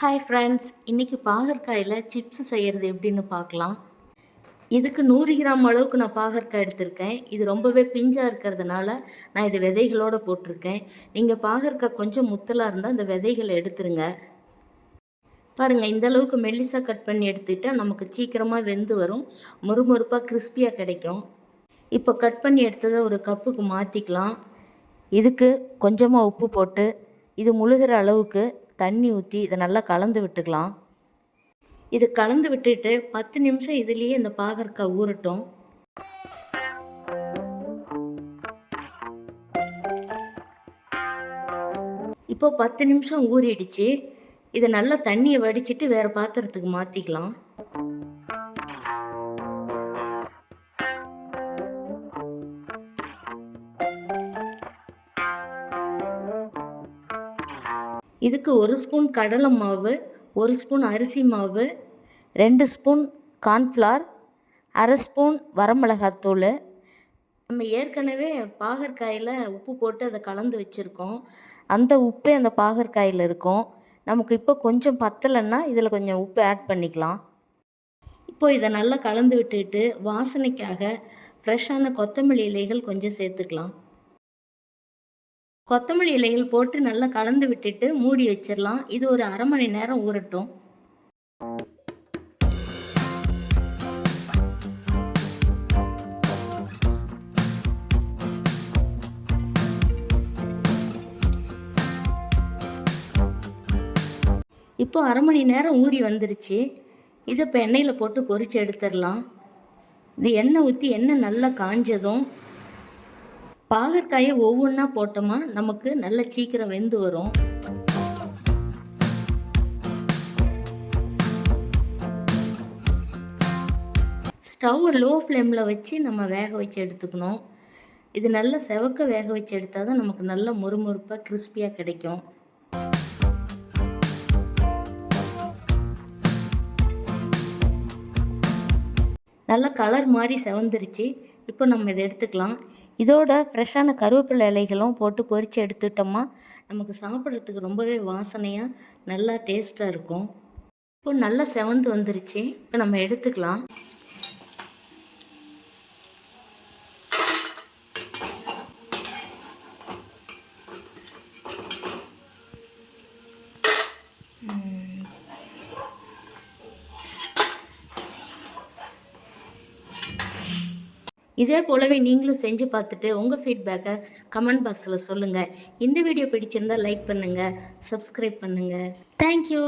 Hi friends இன்றைக்கி பாகற்காயில் chips செய்கிறது எப்படின்னு பார்க்கலாம். இதுக்கு நூறு கிராம் அளவுக்கு நான் பாகற்காய் எடுத்திருக்கேன். இது ரொம்பவே பிஞ்சாக இருக்கிறதுனால நான் இது விதைகளோடு போட்டிருக்கேன். நீங்கள் பாகற்காய் கொஞ்சம் முத்தலாக இருந்தால் இந்த விதைகளை எடுத்துருங்க. பாருங்கள் இந்த அளவுக்கு மெல்லிசாக கட் பண்ணி எடுத்துக்கிட்டால் நமக்கு சீக்கிரமாக வெந்து வரும். மொறுமொறுப்பாக கிறிஸ்பியாக கிடைக்கும். இப்போ கட் பண்ணி எடுத்ததை ஒரு கப்புக்கு மாற்றிக்கலாம் இதுக்கு கொஞ்சமாக உப்பு போட்டு இது முழுகிற அளவுக்கு தண்ணி ஊற்றி இதை நல்லா கலந்து விட்டுக்கலாம். இது கலந்து விட்டுட்டு பத்து நிமிஷம் இதுலேயே இந்த பாகற்காய் ஊறட்டும். இப்போ பத்து நிமிஷம் ஊறிடுச்சு. இதை நல்லா தண்ணியை வடிச்சிட்டு வேறு பாத்திரத்துக்கு மாற்றிக்கலாம் இதுக்கு ஒரு ஸ்பூன் கடலை மாவு ஒரு ஸ்பூன் அரிசி மாவு ரெண்டு ஸ்பூன் கார்ன்ஃப்ளார் அரை ஸ்பூன் வரமிளகாத்தூள் நம்ம ஏற்கனவே பாகற்காயில் உப்பு போட்டு அதை கலந்து வச்சுருக்கோம். அந்த உப்பே அந்த பாகற்காயில் இருக்கும். நமக்கு இப்போ கொஞ்சம் பத்தலைன்னா இதில் கொஞ்சம் உப்பு ஆட் பண்ணிக்கலாம். இப்போ இதை நல்லா கலந்து விட்டுட்டு வாசனைக்காக ஃப்ரெஷ்ஷான கொத்தமல்லி இலைகள் கொஞ்சம் சேர்த்துக்கலாம். கொத்தமல்லி இலைகள் போட்டு நல்லா கலந்து விட்டுட்டு மூடி வச்சிடலாம். இது ஒரு அரை மணி நேரம் ஊறட்டும். இப்போ அரை மணி நேரம் ஊறி வந்துருச்சு. இதை இப்போ எண்ணெயில் போட்டு பொறிச்சு எடுத்துடலாம். இது எண்ணெய் ஊற்றி எண்ணெய் நல்லா காஞ்சதும் பாகற்காயை ஒவ்வொன்றா போட்டோமா? நமக்கு நல்ல சீக்கிரம் வெந்து வரும். ஸ்டவ்வை லோ ஃப்ளேமில் வச்சு நம்ம வேக வச்சு எடுத்துக்கணும். இது நல்லா செவக்க வேக வச்சு எடுத்தால் தான் நமக்கு நல்ல மொறுமொறுப்பாக கிறிஸ்பியாக கிடைக்கும். நல்லா கலர் மாதிரி செவந்துருச்சு. இப்போ நம்ம இதை எடுத்துக்கலாம். இதோட ஃப்ரெஷ்ஷான கருவேப்பிலை இலைகளும் போட்டு பொரித்து எடுத்துட்டோம்னா நமக்கு சாப்பிட்றதுக்கு ரொம்பவே வாசனையாக நல்லா டேஸ்ட்டாக இருக்கும். இப்போ நல்லா செவந்து வந்துருச்சு. இப்போ நம்ம எடுத்துக்கலாம். இதே போலவே நீங்களும் செஞ்சு பார்த்துட்டு உங்கள் ஃபீட்பேக்கை கமெண்ட் பாக்ஸில் சொல்லுங்கள் இந்த வீடியோ பிடிச்சிருந்தால் லைக் பண்ணுங்கள் சப்ஸ்கிரைப் பண்ணுங்கள் தேங்க்யூ